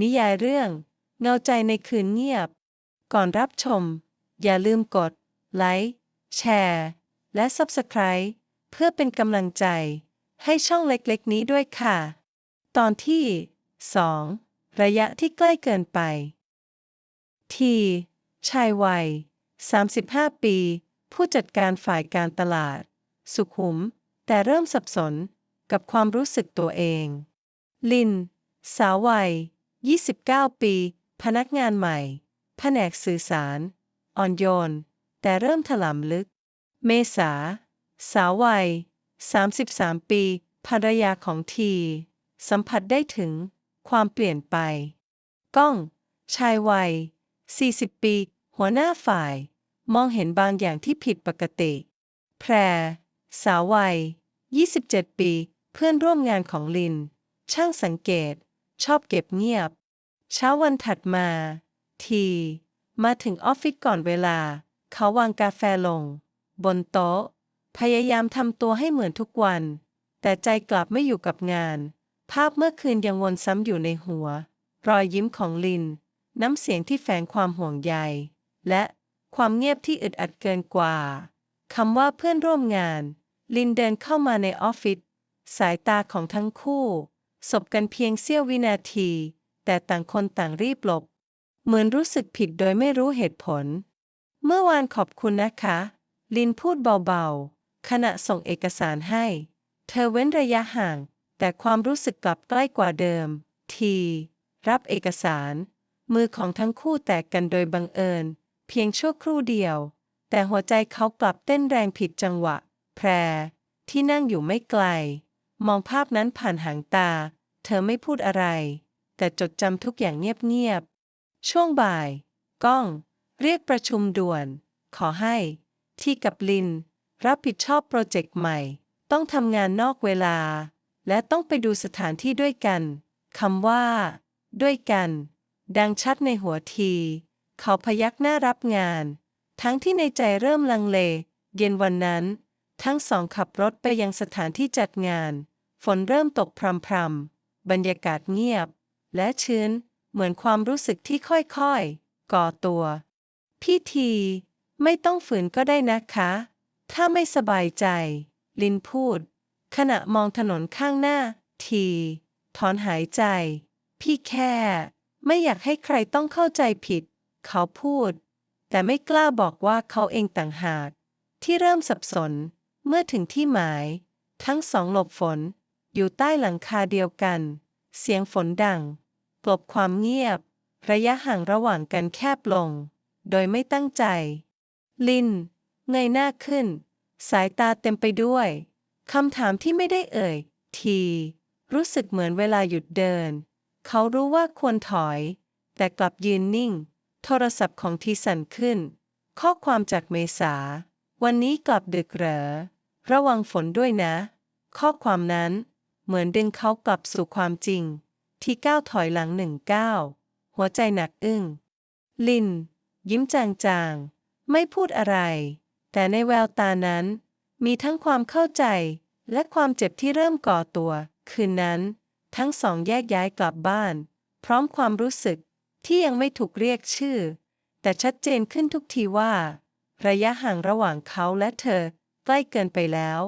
นิยายเรื่อง เงาใจในคืนเงียบ ก่อนรับชม อย่าลืมกด ไลค์ แชร์ และ Subscribe เพื่อเป็นกำลังใจ ให้ช่องเล็กๆ นี้ด้วยค่ะ ตอนที่ 2 ระยะที่ใกล้เกินไป ที ชายวัย 35 ปี ผู้จัดการฝ่ายการตลาด สุขุม แต่เริ่มสับสนกับความรู้สึกตัวเอง ลิน สาววัย 29 ปี พนักงานใหม่ แผนกสื่อสาร อ่อนโยน แต่เริ่มถลำลึก เมษา สาววัย 33 ปี ภรรยาของที สัมผัสได้ถึง ความเปลี่ยนไป ก้อง ชายวัย 40 ปี หัวหน้าฝ่าย มองเห็นบางอย่างที่ผิดปกติ แพร สาววัย 27 ปี เพื่อนร่วมงานของลิน ช่างสังเกต ชอบเก็บเงียบ เช้าวันถัดมา ที มาถึงออฟฟิศก่อนเวลา เขาวางกาแฟลง บนโต๊ะ พยายามทำตัวให้เหมือนทุกวัน แต่ใจกลับไม่อยู่กับงาน ภาพเมื่อคืนยังวนซ้ำอยู่ในหัว รอยยิ้มของลิน น้ำเสียงที่แฝงความห่วงใย และความเงียบที่อึดอัดเกินกว่าคำว่าเพื่อนร่วมงาน ลินเดินเข้ามาในออฟฟิศสายตาของทั้งคู่ สบกันเพียงเสี้ยววินาที แต่ต่างคนต่างรีบหลบ เหมือนรู้สึกผิดโดยไม่รู้เหตุผล เมื่อวานขอบคุณนะคะ ลินพูดเบาๆ ขณะส่งเอกสารให้ เธอเว้นระยะห่าง แต่ความรู้สึกกลับใกล้กว่าเดิม ที รับเอกสาร มือของทั้งคู่แตกกันโดยบังเอิญ เพียงชั่วครู่เดียว แต่หัวใจเขากลับเต้นแรงผิดจังหวะ แพร ที่นั่งอยู่ไม่ไกล มองภาพนั้นผ่านหางตา เธอไม่พูดอะไร แต่จดจำทุกอย่างเงียบๆ ช่วงบ่าย ก้อง เรียกประชุมด่วน ขอให้ ที่กับลิน รับผิดชอบโปรเจกต์ใหม่ ต้องทำงานนอกเวลา และต้องไปดูสถานที่ด้วยกันคำว่า ด้วยกัน ดังชัดในหัวที เขาพยักหน้ารับงาน ทั้งที่ในใจเริ่มลังเล เย็นวันนั้น ทั้งสองขับรถไปยังสถานที่จัดงาน ฝนเริ่มตกพรำๆ บรรยากาศเงียบ และชื้น เหมือนความรู้สึกที่ค่อยๆ ก่อตัว พี่ที ไม่ต้องฝืนก็ได้นะคะ ถ้าไม่สบายใจ ลินพูด ขณะมองถนนข้างหน้า ที ถอนหายใจ พี่แค่ ไม่อยากให้ใครต้องเข้าใจผิด เขาพูด แต่ไม่กล้าบอกว่าเขาเองต่างหาก ที่เริ่มสับสน เมื่อถึงที่หมาย ทั้งสองหลบฝน อยู่ใต้หลังคาเดียวกัน เสียงฝนดัง กลบความเงียบ ระยะห่างระหว่างกันแคบลง โดยไม่ตั้งใจ ลิน เงยหน้าขึ้น สายตาเต็มไปด้วยคำถามที่ไม่ได้เอ่ย ที รู้สึกเหมือนเวลาหยุดเดิน เขารู้ว่าควรถอย แต่กลับยืนนิ่ง โทรศัพท์ของทีสั่นขึ้น ข้อความจากเมษา วันนี้กลับดึกเหรอ ระวังฝนด้วยนะ ข้อความนั้น เหมือนดึงเขากลับสู่ความจริง ที่ก้าวถอยหลังหนึ่งก้าวหัวใจหนักอึ้ง ลิน ยิ้มจางๆ ไม่พูดอะไร แต่ในแววตานั้น มีทั้งความเข้าใจ และความเจ็บที่เริ่มก่อตัว คืนนั้น ทั้งสองแยกย้ายกลับบ้าน พร้อมความรู้สึกที่ยังไม่ถูกเรียกชื่อ แต่ชัดเจนขึ้นทุกทีว่า ระยะห่างระหว่างเขาและเธอ ใกล้เกินไปแล้ว